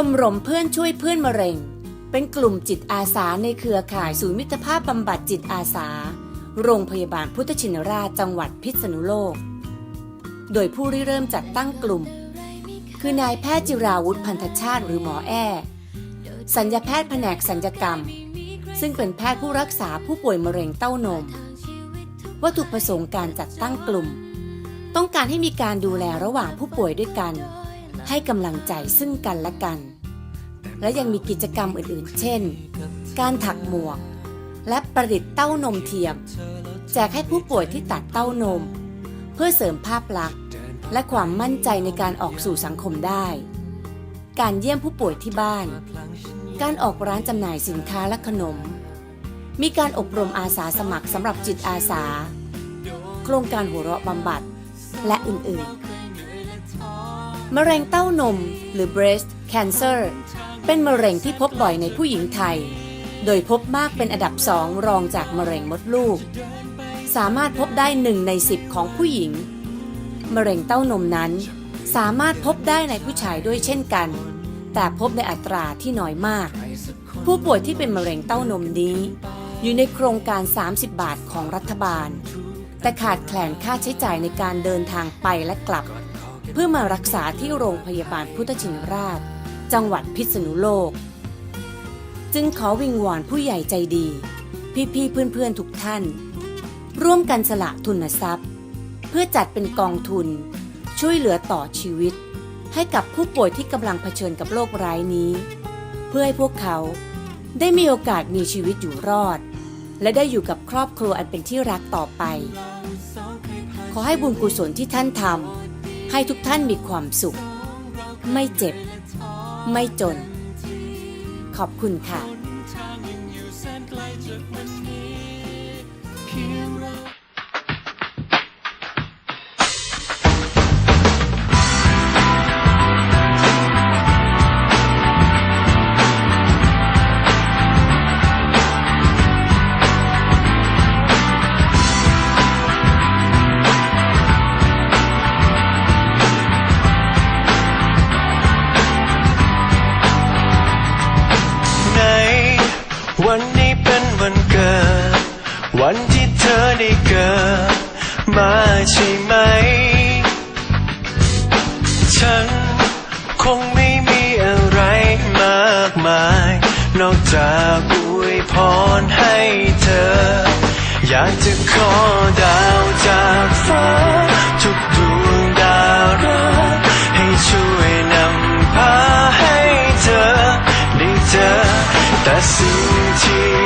ชมรมเพื่อนช่วยเพื่อนมะเร็ง เป็นกลุ่มจิตอาสาในเครือข่ายศูนย์มิตรภาพบำบัดจิตอาสา โรงพยาบาลพุทธชินราชจังหวัดพิษณุโลก โดยผู้ริเริ่มจัดตั้งกลุ่ม คือนายแพทย์จิราวุฒิพันธชาติหรือหมอแอ้สัญญาแพทย์แผนกสัญญกรรม ซึ่งเป็นแพทย์ผู้รักษาผู้ป่วยมะเร็งเต้านม วัตถุประสงค์การจัดตั้งกลุ่ม ต้องการให้มีการดูแลระหว่างผู้ป่วยด้วยกัน ให้กำลังใจซึ่งกันและกัน และยังมีกิจกรรมอื่นๆ เช่น การถักหมวก และประดิษฐ์เต้านมเทียม แจกให้ผู้ป่วยที่ตัดเต้านม เพื่อเสริมภาพลักษณ์ และความมั่นใจในการออกสู่สังคมได้ การเยี่ยมผู้ป่วยที่บ้าน การออกร้านจำหน่ายสินค้าและขนม มีการอบรมอาสาสมัครสำหรับจิตอาสา โครงการหัวเราะบำบัดและอื่นๆ มะเร็งเต้านม หรือ breast cancer เป็นมะเร็งที่พบบ่อยในผู้หญิงไทย โดยพบมากเป็นอันดับสองรองจากมะเร็งมดลูก สามารถพบได้หนึ่งในสิบของผู้หญิง มะเร็งเต้านมนั้น สามารถพบได้ในผู้ชายด้วยเช่นกัน แต่พบในอัตราที่น้อยมาก ผู้ป่วยที่เป็นมะเร็งเต้านมนี้ อยู่ในโครงการ 30 บาทของรัฐบาล แต่ขาดแคลนค่าใช้จ่ายในการเดินทางไปและกลับ เพื่อมารักษาที่โรงพยาบาลพุทธชินราช จังหวัดพิษณุโลก จึงขอวิงวอนผู้ใหญ่ใจดี พี่ๆเพื่อนๆทุกท่าน ร่วมกันสละทุนทรัพย์ เพื่อจัดเป็นกองทุน ช่วยเหลือต่อชีวิต ให้กับผู้ป่วยที่กำลังเผชิญกับโรคร้ายนี้ เพื่อให้พวกเขาได้มีโอกาสมีชีวิตอยู่รอด และได้อยู่กับครอบครัวอันเป็นที่รักต่อไป ขอให้บุญกุศลที่ท่านทำ ให้ทุกท่านมีความสุข ไม่เจ็บ ไม่จน ขอบคุณค่ะ วันที่เธอได้เกิดมาใช่ไหม ฉันคงไม่มีอะไรมากมาย นอกจากอวยพรให้เธอ อยากจะขอดาวจากฟ้าทุกดวงดาวรักให้ช่วยนำพาให้เธอ ได้เจอแต่สิ่งที่